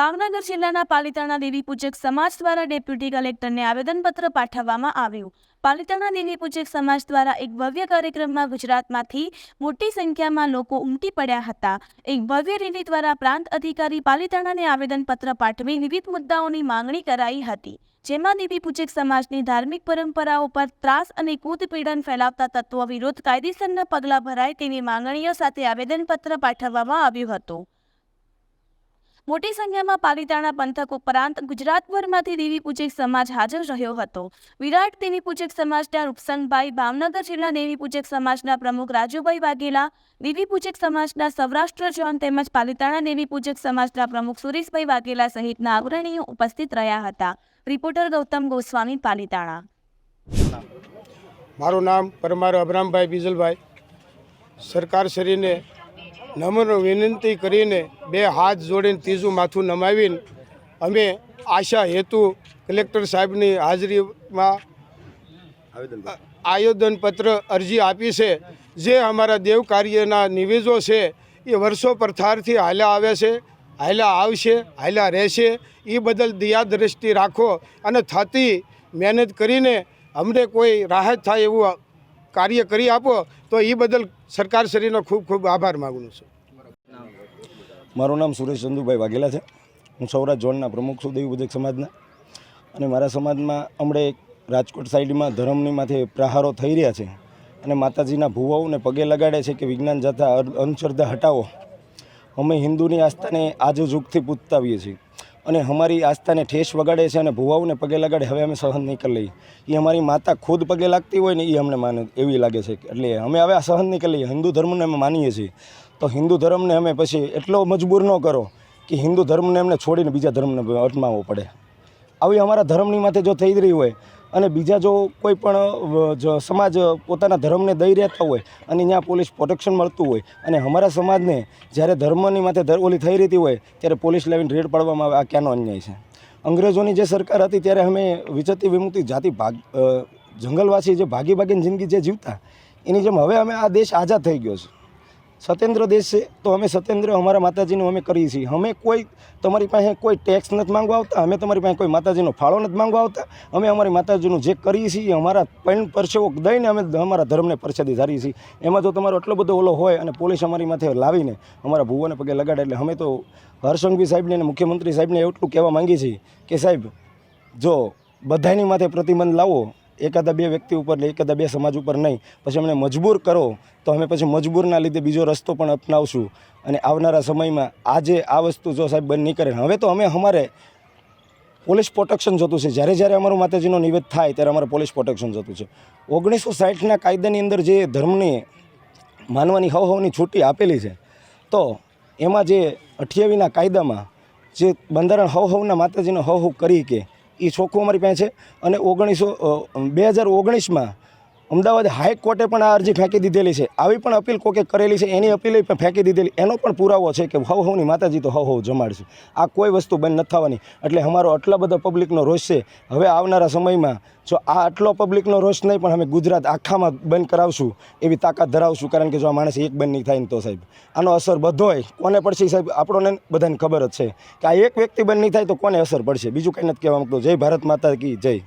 ભાવનગર જિલ્લાના પાલિતાણા દેવી પૂજક સમાજ દ્વારા ડેપ્યુટી કલેક્ટરને આવેદનપત્ર પાઠવવામાં આવ્યું. પાલિતાણા દેવી પૂજક સમાજ દ્વારા એક ભવ્ય કાર્યક્રમમાં ગુજરાતમાંથી મોટી સંખ્યામાં લોકો ઉમટી પડ્યા હતા. એક ભવ્ય રેલી દ્વારા પ્રાંત અધિકારી પાલિતાણાને આવેદનપત્ર પાઠવી વિવિધ મુદ્દાઓની માંગણી કરાઈ હતી. જેમાં દેવી પૂજક સમાજની ધાર્મિક પરંપરાઓ પર ત્રાસ અને કૂદ પીડન ફેલાવતા તત્વો વિરુદ્ધ કાયદેસરના પગલાં ભરાય તેવી માંગણીઓ સાથે આવેદનપત્ર પાઠવવામાં આવ્યું હતું. મોટી સંખ્યામાં પાલિતાણા પંથક ઉપરાંત ગુજરાતભરમાંથી દેવી પૂજક સમાજ હાજર રહ્યો હતો. વિરાટ દેવી પૂજક સમાજના રૂપસનભાઈ ભાવનગર જિલ્લા દેવી પૂજક સમાજના પ્રમુખ રાજુભાઈ વાઘેલા દેવી પૂજક સમાજના સૌરાષ્ટ્ર જોન તેમજ પાલિતાણા દેવી પૂજક સમાજના પ્રમુખ સુરેશભાઈ વાઘેલા સહિતના અગ્રણીઓ ઉપસ્થિત રહ્યા હતા. રિપોર્ટર ગૌતમ ગોસ્વામી, પાલિતાણા. મારું નામ પરમાર અબરામભાઈ બીજલભાઈ. સરકારશ્રીને નમ્ર વિનંતી કરીને બે હાથ જોડીને ત્રીજું માથું નમાવીને અમે આશા હેતુ કલેક્ટર સાહેબની હાજરીમાં આયોજનપત્ર અરજી આપી છે. જે અમારા દેવ કાર્યના નિવેદો છે એ વર્ષો પ્રથારથી હાલ્યા આવે છે હાલ્યા આવશે હાલ્યા રહેશે. એ બદલ દયા દ્રષ્ટિ રાખો અને થતી મહેનત કરીને અમને કોઈ રાહત થાય એવું કાર્ય કરી આપો, તો એ બદલ સરકારશ્રીનો ખૂબ ખૂબ આભાર માગું છું. મારું નામ સુરેશ ચંદુભાઈ વાઘેલા છે. હું સૌરાષ્ટ્ર ઝોનના પ્રમુખ છું દેવીપૂજક સમાજના. અને મારા સમાજમાં હમણાં રાજકોટ સાઈડમાં ધર્મની માથે પ્રહારો થઈ રહ્યા છે. અને માતાજીના ભુવાઓને પગે લગાડે છે કે વિજ્ઞાન જતા અંધશ્રદ્ધા હટાવો. અમે હિન્દુની આસ્થાને આજુ જુગથી પૂજતા આવીએ છીએ. અને અમારી આસ્થાને ઠેસ વગાડે છે અને ભુવાઓને પગે લગાડે હવે અમે સહન નહીં કરી લઈએ. એ અમારી માતા ખુદ પગે લાગતી હોય ને એ અમને માને, એવી લાગે છે. એટલે અમે હવે આ સહન નહીં કરી લઈએ. હિન્દુ ધર્મને અમે માનીએ છીએ. તો હિન્દુ ધર્મને અમે પછી એટલો મજબૂર ન કરો કે હિન્દુ ધર્મને એમને છોડીને બીજા ધર્મને અટમાવવો પડે. આવી અમારા ધર્મની માથે જો થઈ રહી હોય અને બીજા જો કોઈ પણ સમાજ પોતાના ધર્મને દઈ રહેતા હોય અને ત્યાં પોલીસ પ્રોટેક્શન મળતું હોય અને અમારા સમાજને જ્યારે ધર્મની માથે ઓલી થઈ રહેતી હોય ત્યારે પોલીસ લાવીને રેડ પાડવામાં આવે, આ ક્યાંનો અન્યાય છે? અંગ્રેજોની જે સરકાર હતી ત્યારે અમે વિચરતી વિમુક્તિ જાતિ ભાગ જંગલવાસી જે ભાગી ભાગીને જિંદગી જે જીવતા, એની જેમ હવે અમે આ દેશ આઝાદ થઈ ગયો છે. સ્વતંત્ર દેશ છે તો અમે સત્યેન્દ્ર, અમારા માતાજીનું અમે કરીએ છીએ. અમે કોઈ, તમારી પાસે કોઈ ટેક્સ નથી માંગવા આવતા, અમે તમારી પાસે કોઈ માતાજીનો ફાળો નથી માંગવા આવતા. અમે અમારી માતાજીનું જે કરીએ છીએ, અમારા પૈણ પરસેવો દઈને અમે અમારા ધર્મને પરસેદી ધારીએ છીએ. એમાં જો તમારો એટલો બધો ઓલો હોય અને પોલીસ અમારી માથે લાવીને અમારા ભુવાને પગે લગાડે એટલે અમે તો હર્ષંઘવી સાહેબને અને મુખ્યમંત્રી સાહેબને એટલું કહેવા માંગીએ છીએ કે સાહેબ, જો બધાની માથે પ્રતિબંધ લાવો એકાદા બે વ્યક્તિ ઉપર નહીં, એકાદા બે સમાજ ઉપર નહીં. પછી અમને મજબૂર કરો, તો અમે પછી મજબૂરના લીધે બીજો રસ્તો પણ અપનાવશું. અને આવનારા સમયમાં આજે આ વસ્તુ જો સાહેબ બંધ નહીં કરે, હવે તો અમે અમારે પોલીસ પ્રોટેક્શન જોતું છે. જ્યારે જ્યારે અમારું માતાજીનો નિવેદ થાય, ત્યારે અમારે પોલીસ પ્રોટેક્શન જોતું છે. ઓગણીસો સાઠના કાયદાની અંદર જે ધર્મની માનવાની હવ હવની છૂટી આપેલી છે, તો એમાં જે અઠ્યાવીના કાયદામાં જે બંધારણ હવ હવના માતાજીનો હવ હવ કરી કે એ ચોખ્ખું અમારી પાસે છે. અને ઓગણીસો બે હજાર ઓગણીસમાં અમદાવાદ હાઈકોર્ટે પણ આ અરજી ફેંકી દીધેલી છે. આવી પણ અપીલ કોકે કરેલી છે, એની અપીલ પણ ફેંકી દીધેલી. એનો પણ પુરાવો છે કે હવ હવની માતાજી તો હવ હવ જમાડશે. આ કોઈ વસ્તુ બંધ નથી થવાની. એટલે અમારો આટલા બધા પબ્લિકનો રોષ છે. હવે આવનારા સમયમાં જો આ આટલો પબ્લિકનો રોષ નહીં, પણ અમે ગુજરાત આખામાં બંધ કરાવશું, એવી તાકાત ધરાવશું. કારણ કે જો આ માણસ એક બંધ નહીં થાય ને તો સાહેબ. આનો અસર બધોય કોને પડશે સાહેબ? આપણને બધાને ખબર જ છે કે આ એક વ્યક્તિ બંધ નહીં થાય તો કોને અસર પડશે? બીજું કંઈ નથી કહેવા માંગતો. જય ભારત માતા કી જય.